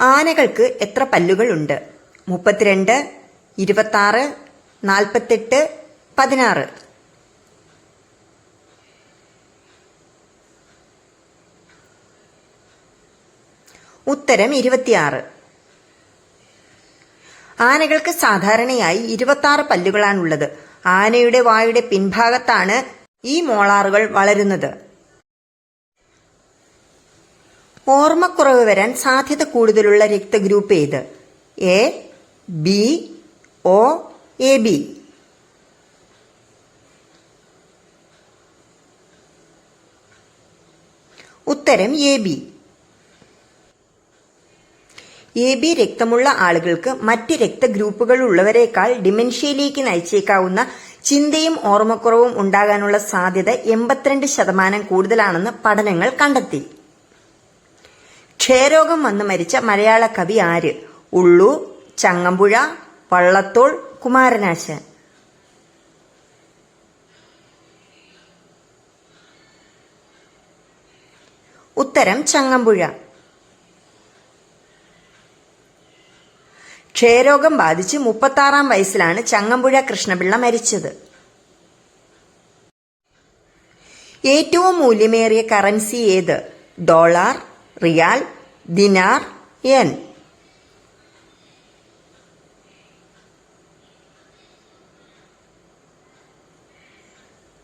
ആനകൾക്ക് എത്ര പല്ലുകളുണ്ട്? മുപ്പത്തിരണ്ട് ഇരുപത്താറ് നാൽപ്പത്തെട്ട് പതിനാറ്. ഉത്തരം ഇരുപത്തിയാറ്. ആനകൾക്ക് സാധാരണയായി ഇരുപത്താറ് പല്ലുകളാണുള്ളത്. ആനയുടെ വായുടെ പിൻഭാഗത്താണ് ഈ മോളാറുകൾ വളരുന്നത്. ഓർമ്മക്കുറവ് വരാൻ സാധ്യത കൂടുതലുള്ള രക്തഗ്രൂപ്പ് ഏത്? A B O A B. ഉത്തരം എ ബി. എ ബി രക്തമുള്ള ആളുകൾക്ക് മറ്റ് രക്തഗ്രൂപ്പുകൾ ഉള്ളവരെക്കാൾ ഡിമെൻഷ്യയിലേക്ക് നയിച്ചേക്കാവുന്ന ചിന്തയും ഓർമ്മക്കുറവും ഉണ്ടാകാനുള്ള സാധ്യത എൺപത്തിരണ്ട് ശതമാനം കൂടുതലാണെന്ന് പഠനങ്ങൾ കണ്ടെത്തി. ക്ഷയരോഗം വന്ന് മരിച്ച മലയാള കവി ആര്? ഉള്ളു ചങ്ങമ്പുഴ വള്ളത്തോൾ കുമാരനാശൻ. ഉത്തരം ചങ്ങമ്പുഴ. ക്ഷയരോഗം ബാധിച്ച് മുപ്പത്താറാം വയസ്സിലാണ് ചങ്ങമ്പുഴ കൃഷ്ണപിള്ള മരിച്ചത്. ഏറ്റവും മൂല്യമേറിയ കറൻസി ഏത്? ഡോളർ റിയാൽ ദിനാർ എൻ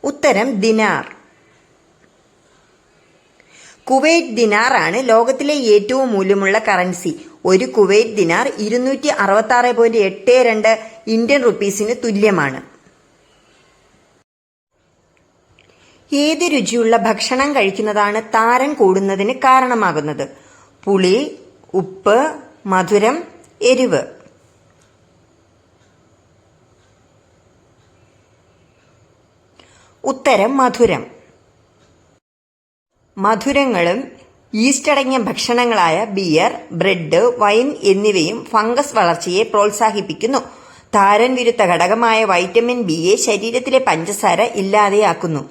ഉത്തരം ദിനാർ കുവൈറ്റ് ദിനാർ ആണ് ലോകത്തിലെ ഏറ്റവും മൂല്യമുള്ള കറൻസി ഒരു കുവൈറ്റ് ദിനാർ ഇരുന്നൂറ്റി അറുപത്തി ആറ് പോയിന്റ് എട്ട് രണ്ട് ഇന്ത്യൻ റുപ്പീസിന് തുല്യമാണ്. ഏത് രുചിയുള്ള ഭക്ഷണം കഴിക്കുന്നതാണ് താരൻ കൂടുന്നതിന് കാരണമാകുന്നത്? പുളി ഉപ്പ് മധുരം എരിവ്. ഉത്തരം മധുരം. മധുരങ്ങളും ഈസ്റ്റ് അടങ്ങിയ ഭക്ഷണങ്ങളായ ബിയർ ബ്രെഡ് വൈൻ എന്നിവയും ഫംഗസ് വളർച്ചയെ പ്രോത്സാഹിപ്പിക്കുന്നു. താരൻ വിരുദ്ധ ഘടകമായ വൈറ്റമിൻ ബിയെ ശരീരത്തിലെ പഞ്ചസാര ഇല്ലാതെയാക്കുന്നു.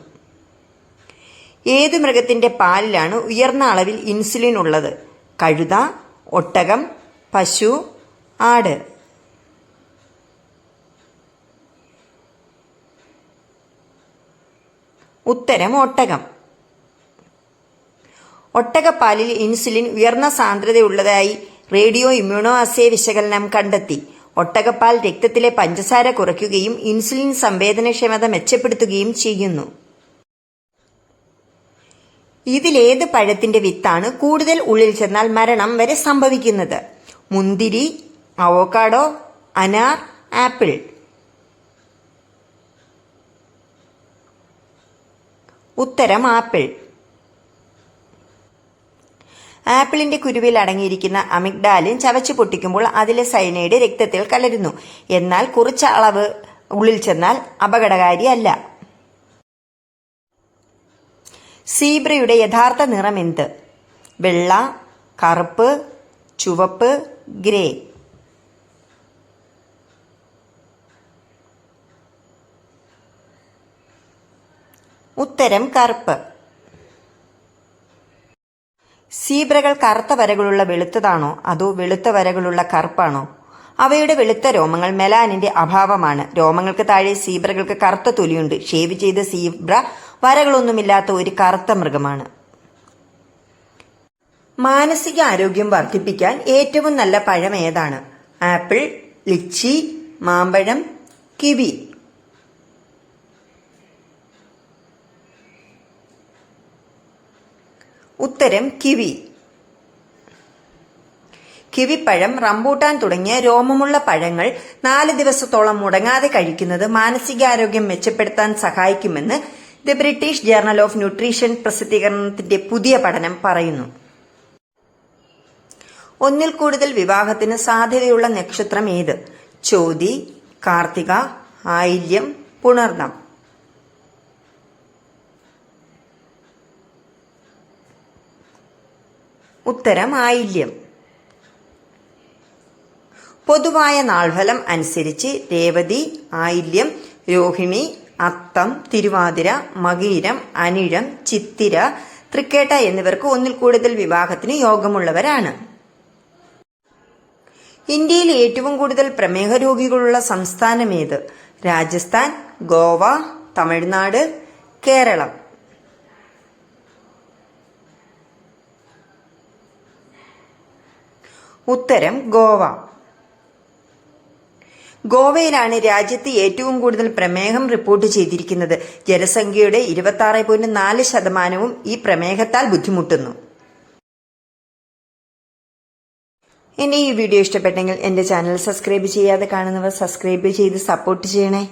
ഏതു മൃഗത്തിന്റെ പാലിലാണ് ഉയർന്ന അളവിൽ ഇൻസുലിൻ ഉള്ളത്? കഴുത ഒട്ടകം പശു ആട്. ഉത്തരം ഒട്ടകം. ഒട്ടകപ്പാലിൽ ഇൻസുലിൻ ഉയർന്ന സാന്ദ്രതയുള്ളതായി റേഡിയോ ഇമ്മ്യൂണോ അസേ വിശകലനം കണ്ടെത്തി. ഒട്ടകപ്പാൽ രക്തത്തിലെ പഞ്ചസാര കുറയ്ക്കുകയും ഇൻസുലിൻ സംവേദനക്ഷമത മെച്ചപ്പെടുത്തുകയും ചെയ്യുന്നു. ഇതിലേത് പഴത്തിന്റെ വിത്താണ് കൂടുതൽ ഉള്ളിൽ ചെന്നാൽ മരണം വരെ സംഭവിക്കുന്നത്? മുന്തിരി അവോക്കാഡോ അനാർ ആപ്പിൾ. ഉത്തരം ആപ്പിൾ. ആപ്പിളിന്റെ കുരുവിൽ അടങ്ങിയിരിക്കുന്ന അമിഗ്ഡാലിൻ ചവച്ചു പൊട്ടിക്കുമ്പോൾ അതിലെ സൈനൈഡ് രക്തത്തിൽ കലരുന്നു. എന്നാൽ കുറച്ച അളവ് ഉള്ളിൽ ചെന്നാൽ അപകടകാരിയല്ല. സീബ്രയുടെ യഥാർത്ഥ നിറം എന്ത്? വെള്ള കറുപ്പ് ചുവപ്പ് ഗ്രേ. ഉത്തരം കറുപ്പ്. സീബ്രകൾ കറുത്ത വരകളുള്ള വെളുത്തതാണോ? അതോ വെളുത്ത വരകളുള്ള കറുപ്പാണോ? അവയുടെ വെളുത്ത രോമങ്ങൾ മെലാനിന്റെ അഭാവമാണ്. രോമങ്ങൾക്ക് താഴെ സീബ്രകൾക്ക് കറുത്ത തൊലിയുണ്ട്. ഷേവ് ചെയ്ത സീബ്ര വരകളൊന്നുമില്ലാത്ത ഒരു കറുത്ത മൃഗമാണ്. മാനസിക ആരോഗ്യം വർദ്ധിപ്പിക്കാൻ ഏറ്റവും നല്ല പഴം ഏതാണ്? ആപ്പിൾ ലിച്ചി മാമ്പഴം കിവി. ഉത്തരം കിവി. കിവിപ്പഴം റംബൂട്ടാൻ തുടങ്ങിയ രോമമുള്ള പഴങ്ങൾ നാല് ദിവസത്തോളം മുടങ്ങാതെ കഴിക്കുന്നത് മാനസികാരോഗ്യം മെച്ചപ്പെടുത്താൻ സഹായിക്കുമെന്ന് the British journal of nutrition പ്രസിദ്ധീകരണത്തിന്റെ പുതിയ പഠനം പറയുന്നു. ഒന്നിൽ കൂടുതൽ വിവാഹത്തിന് സാധ്യതയുള്ള നക്ഷത്രം ഏത്? ചോതി കാർത്തിക ആയില്യം പുണർന്നം ഉത്തരം ആയില്യം. പൊതുവായ നാൾഫലം അനുസരിച്ച് രേവതി ആയില്യം രോഹിണി അത്തം തിരുവാതിര മകീരം അനിഴം ചിത്തിര തൃക്കേട്ട എന്നിവർക്ക് ഒന്നിൽ കൂടുതൽ വിവാഹത്തിന് യോഗമുള്ളവരാണ്. ഇന്ത്യയിൽ ഏറ്റവും കൂടുതൽ പ്രമേഹ രോഗികളുള്ള സംസ്ഥാനം ഏത്? രാജസ്ഥാൻ ഗോവ തമിഴ്നാട് കേരളം. ഉത്തരം ഗോവ. ഗോവയിലാണ് രാജ്യത്ത് ഏറ്റവും കൂടുതൽ പ്രമേഹം റിപ്പോർട്ട് ചെയ്തിരിക്കുന്നത്. ജനസംഖ്യയുടെ ഇരുപത്തി പോയിന്റ് നാല് ശതമാനവും ഈ പ്രമേഹത്താൽ ബുദ്ധിമുട്ടുന്നു. എന്നെ ഈ വീഡിയോ ഇഷ്ടപ്പെട്ടെങ്കിൽ എന്റെ ചാനൽ സബ്സ്ക്രൈബ് ചെയ്യാതെ കാണുന്നവർ സബ്സ്ക്രൈബ് ചെയ്ത് സപ്പോർട്ട് ചെയ്യണേ.